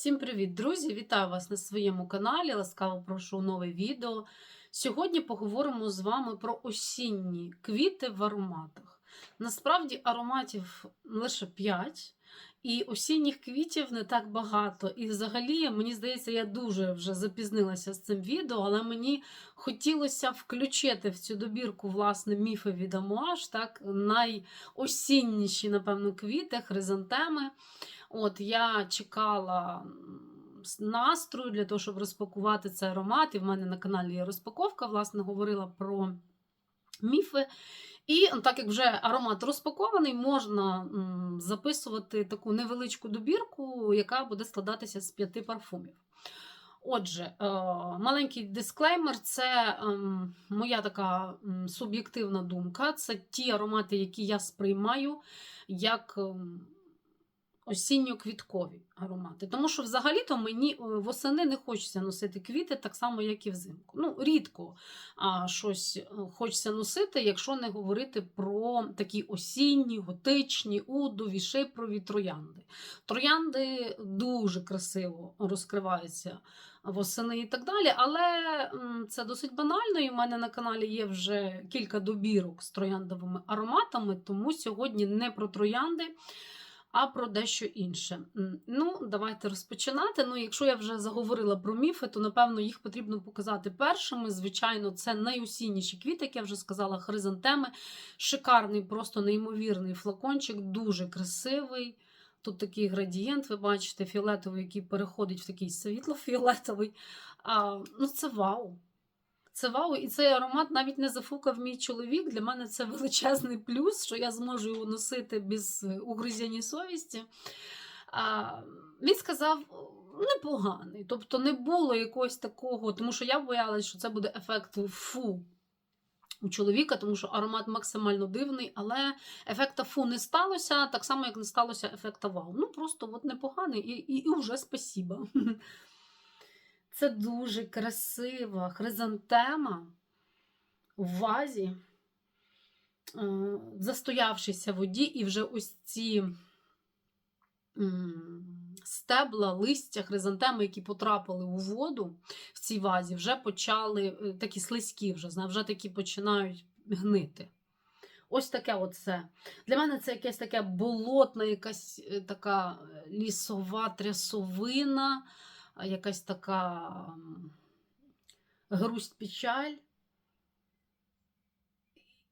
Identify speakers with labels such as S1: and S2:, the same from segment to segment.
S1: Всім привіт, друзі! Вітаю вас на своєму каналі. Ласкаво прошу нове відео. Сьогодні поговоримо з вами про осінні квіти в ароматах. Насправді ароматів лише 5, і осінніх квітів не так багато. І взагалі, мені здається, я дуже вже запізнилася з цим відео, але мені хотілося включити в цю добірку власне міфи від Амуаш, так, найосінніші, напевно, квіти, хризантеми. От я чекала настрою для того, щоб розпакувати цей аромат. І в мене на каналі є розпаковка, власне, говорила про міфи. І так як вже аромат розпакований, можна записувати таку невеличку добірку, яка буде складатися з п'яти парфумів. Отже, е, маленький дисклеймер це ем, моя така суб'єктивна думка. Це ті аромати, які я сприймаю як осінньо-квіткові аромати. Тому що взагалі-то мені е, восени не хочеться носити квіти, так само, як і взимку. Ну, рідко а, щось е, хочеться носити, якщо не говорити про такі осінні, готичні, удові, шипрові троянди. Троянди дуже красиво розкриваються восени і так далі, але це досить банально. І в мене на каналі є вже кілька добірок з трояндовими ароматами, тому сьогодні не про троянди а про дещо інше. Ну, давайте розпочинати. Ну, якщо я вже заговорила про міфи, то напевно їх потрібно показати першими. Звичайно, це найосінніші квіти, як я вже сказала, хризантеми. Шикарний, просто неймовірний флакончик, дуже красивий. Тут такий градієнт, ви бачите, фіолетовий, який переходить в такий світло-фіолетовий. Ну, це вау. Це вау, і цей аромат навіть не зафукав мій чоловік. Для мене це величезний плюс, що я зможу його носити без е, угризяння совісті. А, він сказав. Непоганий, тобто не було якогось такого, тому що я боялась, що це буде ефект фу у чоловіка, тому що аромат максимально дивний, але ефекта фу не сталося, так само, як не сталося ефекта вау. Ну просто от непоганий і, і, і вже спасіба. Це дуже красива хризантема в вазі, е, в воді, і вже ось ці стебла, листя, хризантеми, які потрапили у воду в цій вазі, вже почали е, такі слизькі, вже, вже такі починають гнити. Ось таке оце. Для мене це якесь таке болотна, якась е, така лісова трясовина, якась така грусть печаль.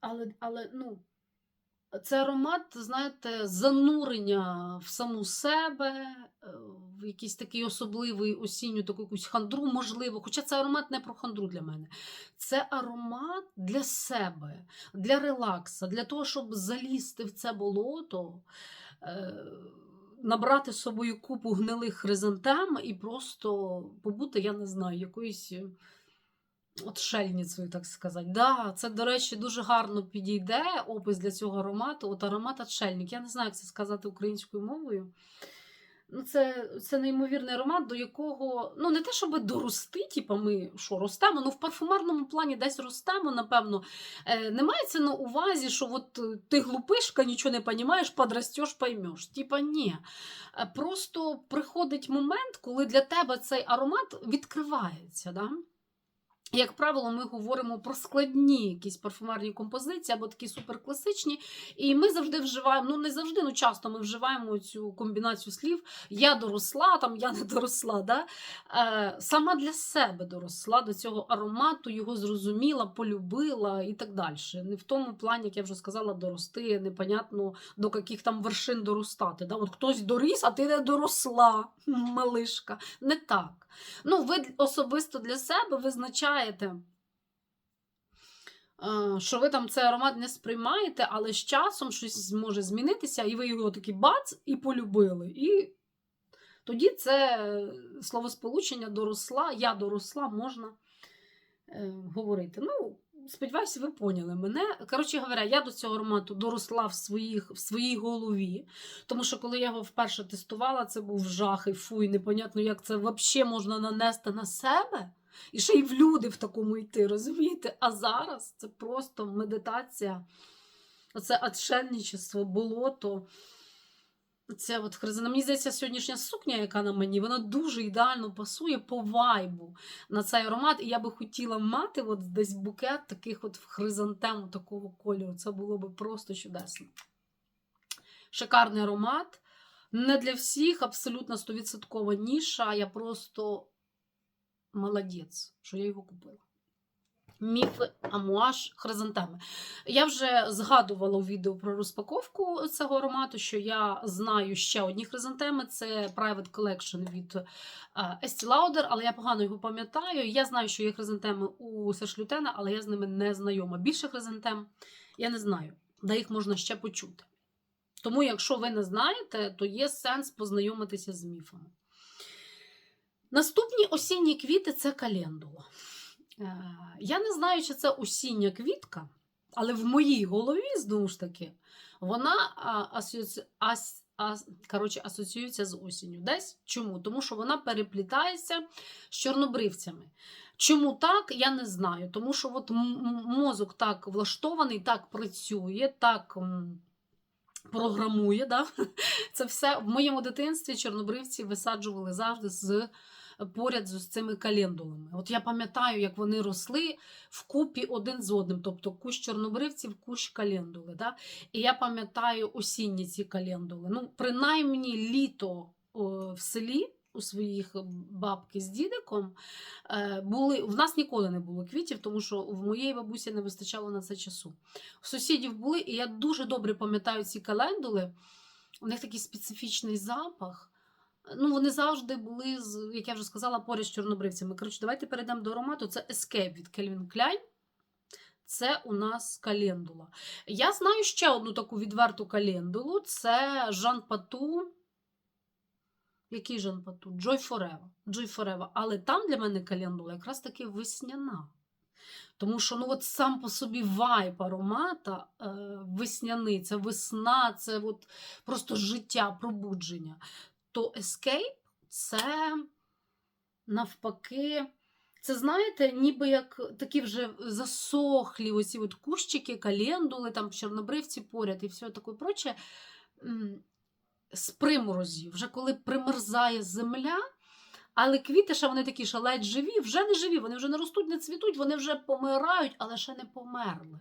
S1: Але, але ну, це аромат, знаєте, занурення в саму себе, е, в якийсь такий особливий осінню таку якусь хандру, можливо. Хоча це аромат не про хандру для мене. Це аромат для себе, для релакса, для того, щоб залізти в це болото. Набрати з собою купу гнилих хризантем і просто побути, я не знаю, якоюсь е, отшельницею, так сказати. Да, це, до речі, дуже гарно підійде опис для цього аромату. От аромат отшельник. Я не знаю, як це сказати українською мовою. Ну, це, це неймовірний аромат, до якого, ну, не те, щоб дорости, типу ми що, ростемо, ну в парфумерному плані десь ростемо, напевно. Е, не мається на увазі, що от е, ти глупишка, нічого не розумієш, подрастеш, поймеш. Типа ні. Е, Просто приходить момент, коли для тебе цей аромат відкривається. Да? Як правило, ми говоримо про складні якісь парфумерні композиції або такі суперкласичні. І ми завжди вживаємо, ну не завжди, ну часто ми вживаємо цю комбінацію слів Я доросла, там я не доросла. Да? Е, сама для себе доросла до цього аромату, його зрозуміла, полюбила і так далі. Не в тому плані, як я вже сказала, дорости, непонятно до яких там вершин доростати. Да? От хтось доріс, а ти не доросла, малишка. Не так. Ну, ви особисто для себе визначаєте, е, що ви там цей аромат не сприймаєте, але з часом щось може змінитися, і ви його такий бац і полюбили. І тоді це словосполучення доросла, я доросла, можна е, говорити. Ну, сподіваюся, ви поняли мене. Коротше говоря, я до цього аромату доросла в, своїх, в своїй голові. Тому що коли я його вперше тестувала, це був жах і фуй, непонятно, як це взагалі можна нанести на себе. І ще й в люди в такому йти, розумієте? А зараз це просто медитація, оце отшельничество, болото. Це от хризина. Мені здається, сьогоднішня сукня, яка на мені, вона дуже ідеально пасує по вайбу на цей аромат. І я би хотіла мати от десь букет таких от хризантем такого кольору. Це було би просто чудесно. Шикарний аромат. Не для всіх, абсолютно 100% ніша. Я просто молодець, що я його купила. Міфи, амуаж, хризантеми. Я вже згадувала у відео про розпаковку цього аромату, що я знаю ще одні хризантеми. Це Private Collection від е, Estee Lauder, але я погано його пам'ятаю. Я знаю, що є хризантеми у Сершлютена, але я з ними не знайома. Більше хризантем я не знаю, де їх можна ще почути. Тому, якщо ви не знаєте, то є сенс познайомитися з міфами. Наступні осінні квіти це календула. Е, Я не знаю, чи це осіння квітка, але в моїй голові, знову ж таки, вона асоці... асоціюється з осінню. Десь чому? Тому що вона переплітається з чорнобривцями. Чому так, я не знаю. Тому що от мозок так влаштований, так працює, так програмує. Да? Це все в моєму дитинстві чорнобривці висаджували завжди з поряд з цими календулами. От я пам'ятаю, як вони росли вкупі один з одним, тобто кущ чорнобривців, кущ календули. Да? І я пам'ятаю осінні ці календули. Ну, принаймні літо в селі. У своїх бабки з дідиком е, були. В нас ніколи не було квітів, тому що в моєї бабусі не вистачало на це часу. У сусідів були, і я дуже добре пам'ятаю ці календули. У них такий специфічний запах. Ну, вони завжди були, як я вже сказала, поряд з чорнобривцями. Коротше, давайте перейдемо до аромату. Це Escape від Calvin Klein. Це у нас календула. Я знаю ще одну таку відверту календулу. Це Жан Пату. Який Жан Пату? Joy Forever. Joy Forever. Але там для мене календула якраз таки весняна. Тому що ну от сам по собі вайб аромата е, весняний, це весна, це от просто життя, пробудження. То Escape це навпаки. Це, знаєте, ніби як такі вже засохлі оці от кущики, календули, там чорнобривці поряд і все таке проче. З приморозів, вже коли примерзає земля, але квіти ще вони такі ще ледь живі, вже не живі, вони вже не ростуть, не цвітуть, вони вже помирають, але ще не померли.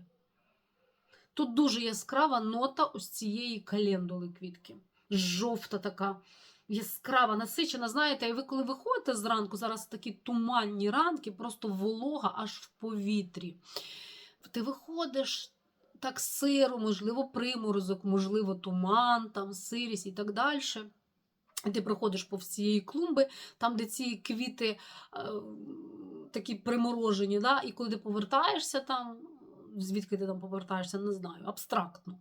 S1: Тут дуже яскрава нота ось цієї календули квітки. Жовта така, яскрава, насичена. Знаєте, і ви коли виходите зранку, зараз такі туманні ранки, просто волога аж в повітрі. Ти виходиш так сиро, можливо, приморозок, можливо, туман, там сирість і так далі. Ти проходиш по всієї клумби, там, де ці квіти е, такі приморожені, да? і коли ти повертаєшся там, звідки ти там повертаєшся, не знаю, абстрактно.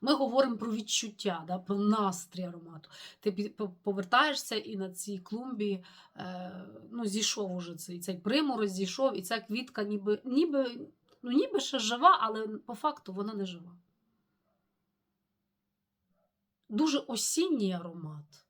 S1: Ми говоримо про відчуття, да? про настрій аромату. Ти повертаєшся і на цій клумбі е, ну, зійшов уже цей, цей примороз, зійшов, і ця квітка ніби, ніби, ну, ніби ще жива, але по факту вона не жива. Дуже осінній аромат.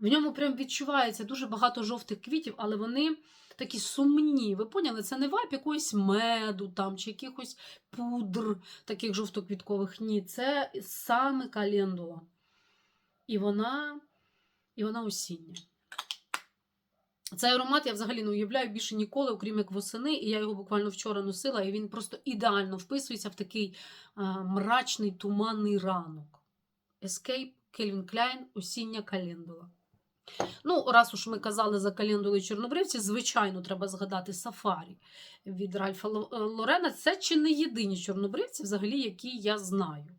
S1: В ньому прям відчувається дуже багато жовтих квітів, але вони такі сумні. Ви поняли? Це не вайп якогось меду там, чи якихось пудр таких жовтоквіткових. Ні, це саме календула. І вона, і вона осіння. Цей аромат я взагалі не уявляю більше ніколи, окрім як восени, і я його буквально вчора носила, і він просто ідеально вписується в такий а, мрачний туманний ранок. Escape Calvin Klein осіння календула. Ну, раз уж ми казали за календули чорнобривці, звичайно, треба згадати сафарі від Ральфа е, Лорена. Це чи не єдині чорнобривці, взагалі, які я знаю.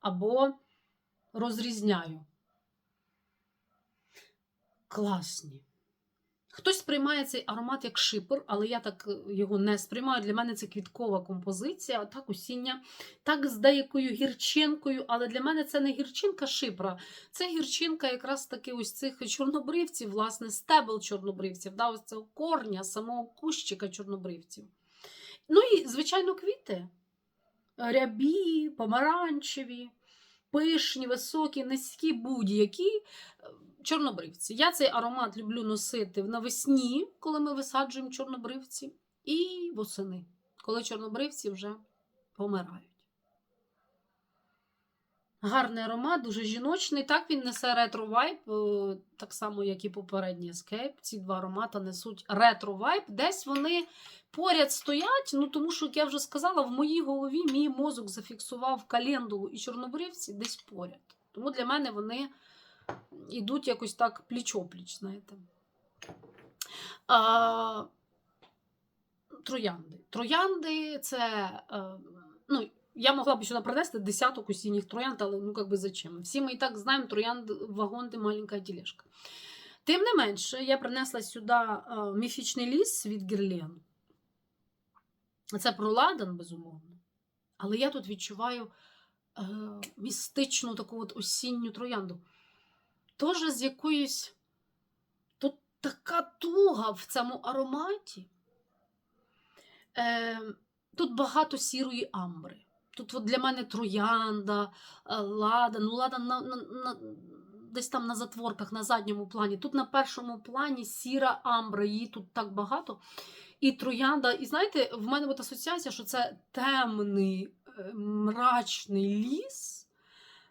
S1: Або розрізняю. Класні. Хтось сприймає цей аромат як шипер, але я так е, його не сприймаю. Для мене це квіткова композиція, так осіння, так з деякою гірчинкою, але для мене це не гірчинка шипра, це гірчинка якраз таки ось цих чорнобривців, власне, стебел чорнобривців, да, ось цього корня, самого кущика чорнобривців. Ну і, звичайно, квіти. Рябі, помаранчеві, пишні, високі, низькі, будь-які чорнобривці. Я цей аромат люблю носити навесні, коли ми висаджуємо чорнобривці, і восени, коли чорнобривці вже помирають. Гарний аромат, дуже жіночний. Так він несе ретро-вайб, е, так само, як і попередній Escape. Ці два аромати несуть ретро-вайб. Десь вони поряд стоять, ну тому що, як я вже сказала, в моїй голові мій мозок зафіксував календулу і чорнобривці десь поряд. Тому для мене вони йдуть якось так пліч-опліч, знаєте. А, троянди. Троянди це. е, ну, я могла б сюди принести десяток осінніх троянд, але ну як зачем? Всі ми і так знаємо, троянд вагон де маленька тележка. Тим не менше, я принесла сюди е, міфічний ліс від Герлен. Це про ладан, безумовно. Але я тут відчуваю е, містичну таку от осінню троянду. Тоже з якоюсь. Тут така туга в цьому ароматі. Е, тут багато сірої амбри. Тут от для мене троянда, е, ладан. Ну, ладан на, на, на, десь там на затворках, на задньому плані. Тут на першому плані сіра амбра, її тут так багато. І троянда. І знаєте, в мене от асоціація, що це темний, е, мрачний ліс,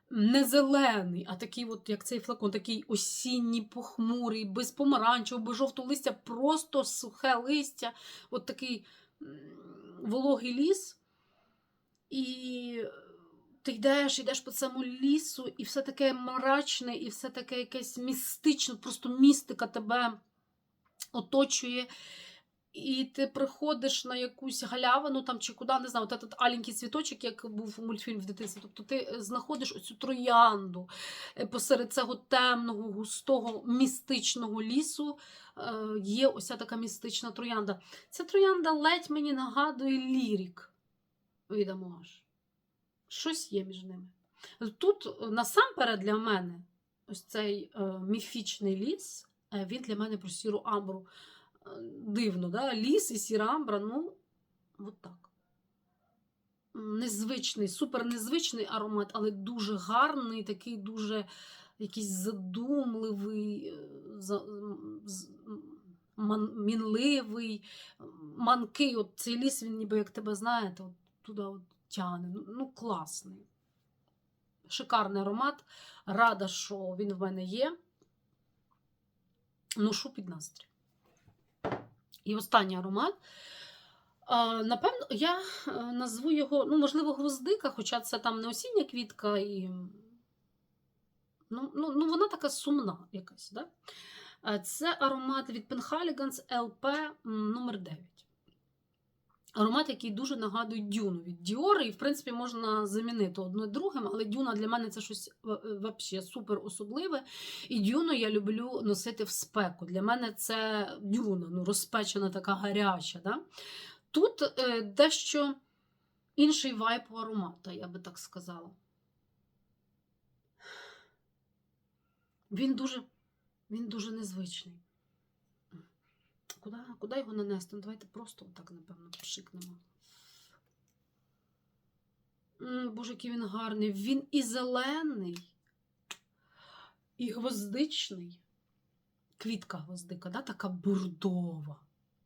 S1: не зелений, а такий, от, як цей флакон, такий осінній, похмурий, без помаранчевого, без жовтого листя, просто сухе листя, от такий вологий ліс. І ти йдеш, йдеш по цьому лісу, і все таке мрачне, і все таке якесь містичне, просто містика тебе оточує. І ти приходиш на якусь галявину там чи куди, не знаю, от этот аленький цвіточок, як був мультфільм в дитинстві. Тобто ти е, знаходиш оцю троянду е, посеред цього темного, густого, містичного лісу. е, Є ось така містична троянда. Ця троянда ледь мені нагадує лірік від Амуаш. Щось є між ними. Тут насамперед для мене ось цей міфічний ліс, він для мене про сіру амбру. Дивно, да? ліс і сіра амбра, ну, от так. Незвичний, супер незвичний аромат, але дуже гарний, такий дуже якийсь задумливий, е, мінливий, манкий. От цей ліс, він ніби як тебе знаєте, от туди от тягне. Ну, Ну, класний. Шикарний аромат. Рада, що він в мене є. Ношу під настрій. І останній аромат. Напевно, я е, назву його, ну, можливо, гвоздика, хоча це там не осіння квітка, і ну, ну, ну вона така сумна якась. Да? Це аромат від Пенхаліганс м, номер 9 Аромат, який дуже нагадує дюну від Dior, і, в принципі, можна замінити одне другим, але дюна для мене це щось взагалі супер особливе. І дюну я люблю носити в спеку. Для мене це дюна, ну, розпечена, така гаряча. Да? Тут е, дещо інший вайб у аромата, я би так сказала. Він дуже, він дуже незвичний. Куди, куди його нанести? Ну, давайте просто так, напевно, пшикнемо. Боже, який він гарний. Він і зелений, і гвоздичний. Квітка гвоздика, да? така бурдова.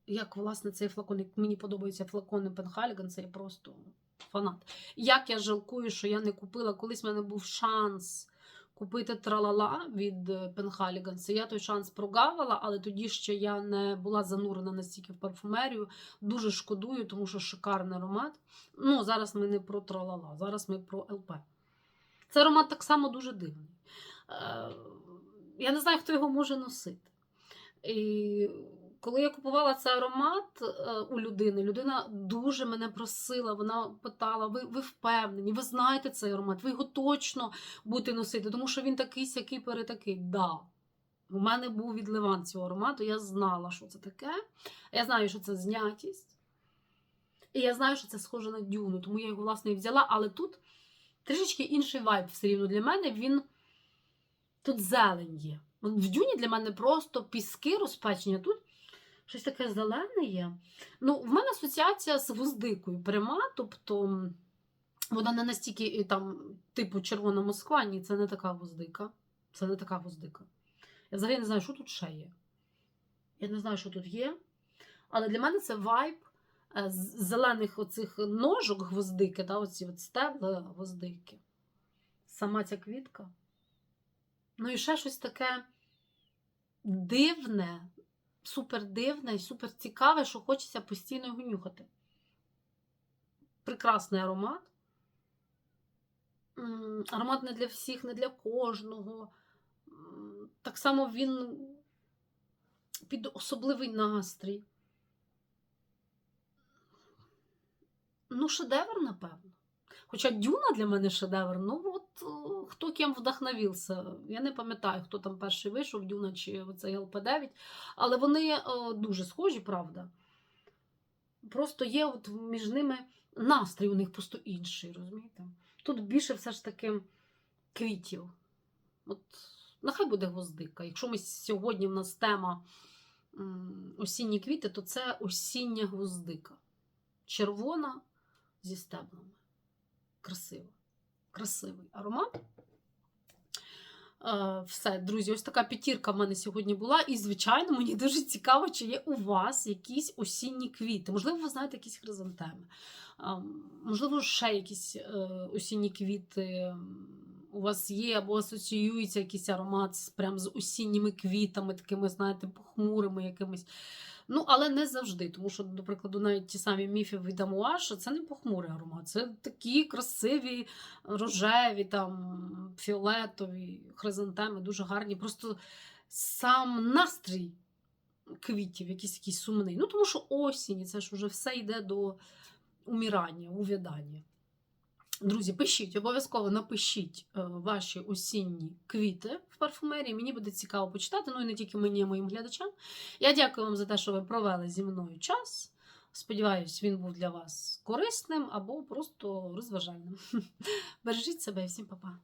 S1: Як, власне, цей флакон, як мені подобаються флакони Пенхаліган, це я просто фанат. Як я жалкую, що я не купила. Колись в мене був шанс купити тралала від Пенхаліганса. Я той шанс прогавила, але тоді ще я не була занурена настільки в парфумерію. Дуже шкодую, тому що шикарний аромат. Ну, зараз ми не про тралала, зараз ми про ЛП. Цей аромат так само дуже дивний. Е, Я не знаю, хто його може носити. І коли я купувала цей аромат е, у людини, людина дуже мене просила, вона питала: ви, ви впевнені, ви знаєте цей аромат, ви його точно будете носити, тому що він такий сякий перетакий. Да. У мене був відливан цього аромату, я знала, що це таке. Я знаю, що це знятість. І я знаю, що це схоже на дюну, тому я його, власне, і взяла. Але тут трішечки інший вайб все рівно для мене. Він тут зелень є. В дюні для мене просто піски розпечені. а Тут щось таке зелене є. Ну, в мене асоціація з гвоздикою пряма, тобто вона не настільки е, там, типу червона Москва, ні, це не така гвоздика. Це не така гвоздика. Я взагалі не знаю, що тут ще є. Я не знаю, що тут є. Але для мене це вайб е, з зелених оцих ножок гвоздики, да, оці от стебла гвоздики. сама ця квітка. Ну і ще щось таке дивне, супер дивне і супер цікаве, що хочеться постійно його нюхати. Прекрасний аромат. Аромат не для всіх, не для кожного. Так само він під особливий настрій. Ну, шедевр, напевно. Хоча Дюна для мене шедевр, ну от е, хто ким вдохновився. Я не пам'ятаю, хто там перший вийшов, Дюна чи оцей ЛП9, але вони е, дуже схожі, правда. Просто є от між ними настрій у них просто інший, розумієте? Тут більше все ж таки квітів. От, нехай буде гвоздика. Якщо ми сьогодні в нас тема осінні квіти, то це осіння гвоздика. Червона зі стеблами. Красиво. Красивий аромат. Е, Все, друзі, ось така п'ятірка в мене сьогодні була. І, звичайно, мені дуже цікаво, чи є у вас якісь осінні квіти. Можливо, ви знаєте якісь хризантеми. Можливо, ще якісь е, осінні квіти у вас є, або асоціюється якийсь аромат прям з осінніми квітами, такими, знаєте, похмурими якимись. Ну, але не завжди, тому що, до прикладу, навіть ті самі міфи від Амуаша, це не похмурий аромат, це такі красиві, рожеві, там, фіолетові хризантеми, дуже гарні. Просто сам настрій квітів, якийсь такий сумний. Ну, тому що осінь, це ж вже все йде до умірання, увядання. Друзі, пишіть, обов'язково напишіть е, ваші осінні квіти в парфумерії. Мені буде цікаво почитати, ну і не тільки мені, а моїм глядачам. Я дякую вам за те, що ви провели зі мною час. Сподіваюсь, він був для вас корисним або просто розважальним. Бережіть себе і всім па-па.